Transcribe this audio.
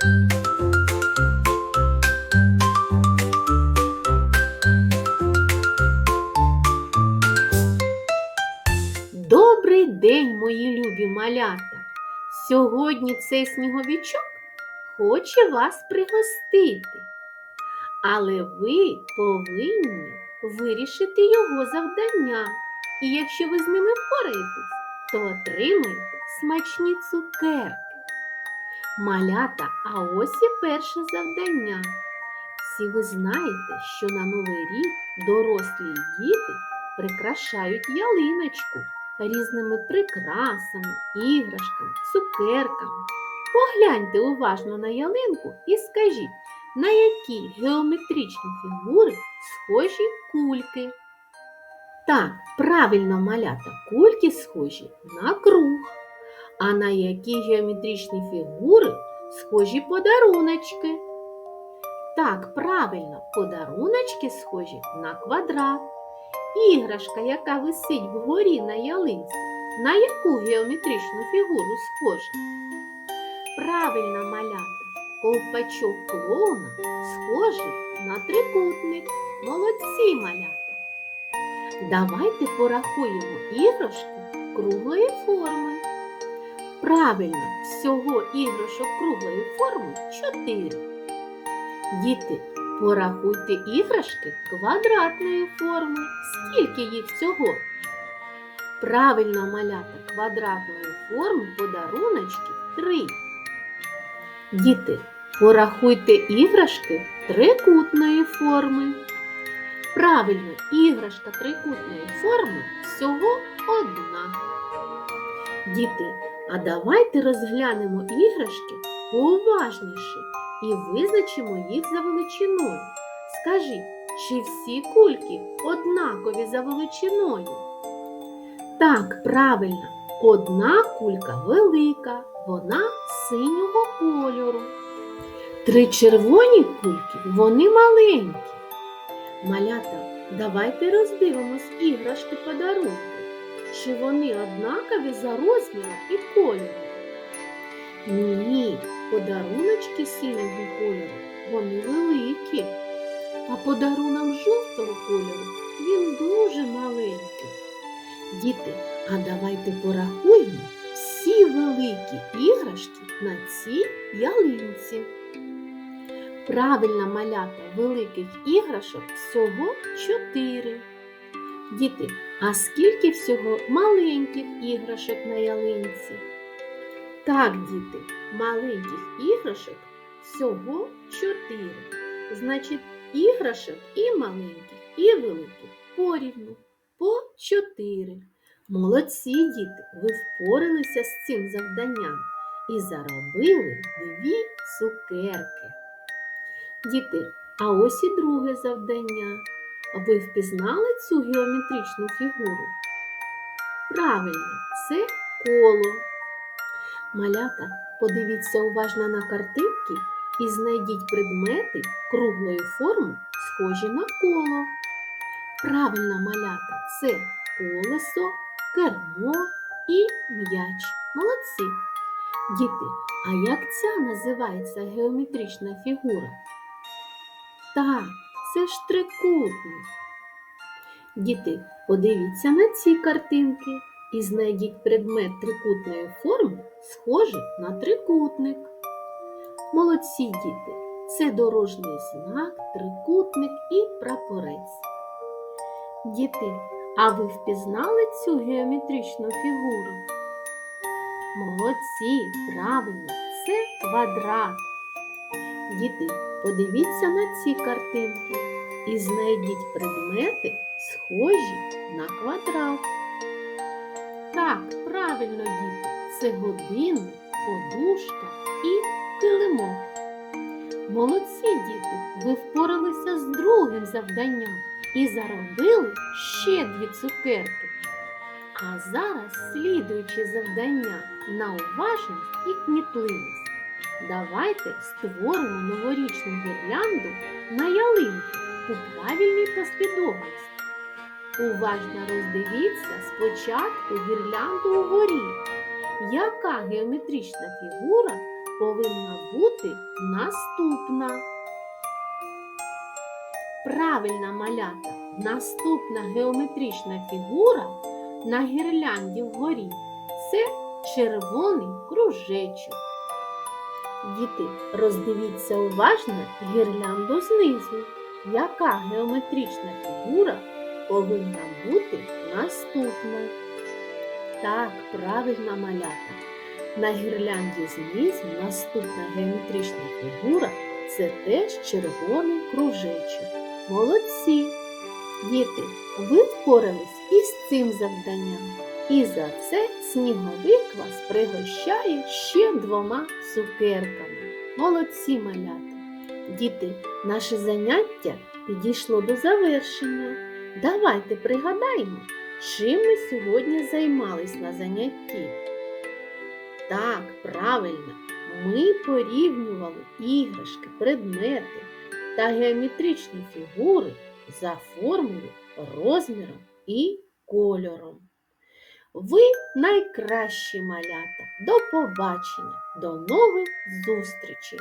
Добрий день, мої любі малята! Сьогодні цей сніговічок хоче вас пригостити. Але ви повинні вирішити його завдання. І якщо ви з ними впораєтесь, то отримаєте смачні цукерки. Малята, а ось і перше завдання. Всі ви знаєте, що на Новий рік дорослі діти прикрашають ялиночку різними прикрасами, іграшками, цукерками. Погляньте уважно на ялинку і скажіть, на які геометричні фігури схожі кульки. Так, правильно малята, кульки схожі на круг. А на які геометричні фігури схожі подаруночки? Так, правильно, подаруночки схожі на квадрат. Іграшка, яка висить вгорі на ялинці, на яку геометричну фігуру схожа? Правильно малята, ковпачок клоуна схожий на трикутник. Молодці малята. Давайте порахуємо іграшки круглої форми. Правильно, всього іграшок круглої форми чотири. Діти, порахуйте іграшки квадратної форми. Скільки їх всього? Правильно малята квадратної форми подаруночки три. Діти, порахуйте іграшки трикутної форми. Правильно, іграшка трикутної форми всього одна. Діти, а давайте розглянемо іграшки уважніше і визначимо їх за величиною. Скажіть, чи всі кульки однакові за величиною? Так, правильно, одна кулька велика, вона синього кольору. Три червоні кульки, вони маленькі. Малята, давайте роздивимось іграшки подарунки. Чи вони однакові за розміром і кольором? Ні, подаруночки синього кольору, вони великі, а подарунок жовтого кольору він дуже маленький. Діти, а давайте порахуємо всі великі іграшки на цій ялинці. Правильно малята великих іграшок всього чотири. Діти, а скільки всього маленьких іграшок на ялинці? Так, діти, маленьких іграшок всього чотири. Значить, іграшок і маленьких, і великих порівну по чотири. Молодці діти, ви впоралися з цим завданням і заробили дві цукерки. Діти, а ось і друге завдання. Ви впізнали цю геометричну фігуру? Правильно, це коло. Малята, подивіться уважно на картинки і знайдіть предмети круглої форми, схожі на коло. Правильно, малята, це колесо, кермо і м'яч. Молодці. Діти, а як ця називається геометрична фігура? Так, це ж трикутник. Діти, подивіться на ці картинки і знайдіть предмет трикутної форми, схожий на трикутник. Молодці діти, це дорожній знак, трикутник і прапорець. Діти, а ви впізнали цю геометричну фігуру? Молодці, правильно, це квадрат. Діти, подивіться на ці картинки і знайдіть предмети, схожі на квадрат. Так, правильно, діти, це годинник, подушка і килимок. Молодці, діти, ви впоралися з другим завданням і заробили ще дві цукерки. А зараз слідуюче завдання на уважність і кмітливість. Давайте створимо новорічну гірлянду на ялинку у правильній послідовності. Уважно роздивіться спочатку гірлянду угорі. Яка геометрична фігура повинна бути наступна. Правильна малята. Наступна геометрична фігура на гірлянді вгорі це червоний кружечок. Діти, роздивіться уважно гірлянду знизу. Яка геометрична фігура повинна бути наступна? Так, правильна малята. На гірлянді знизу наступна геометрична фігура це теж червоний кружечок. Молодці! Діти, ви впорались із цим завданням. І за це сніговик вас пригощає ще двома цукерками. Молодці малята! Діти, наше заняття підійшло до завершення. Давайте пригадаємо, чим ми сьогодні займались на занятті. Так, правильно, ми порівнювали іграшки, предмети та геометричні фігури за формою, розміром і кольором. Ви найкращі малята. До побачення, до нових зустрічей!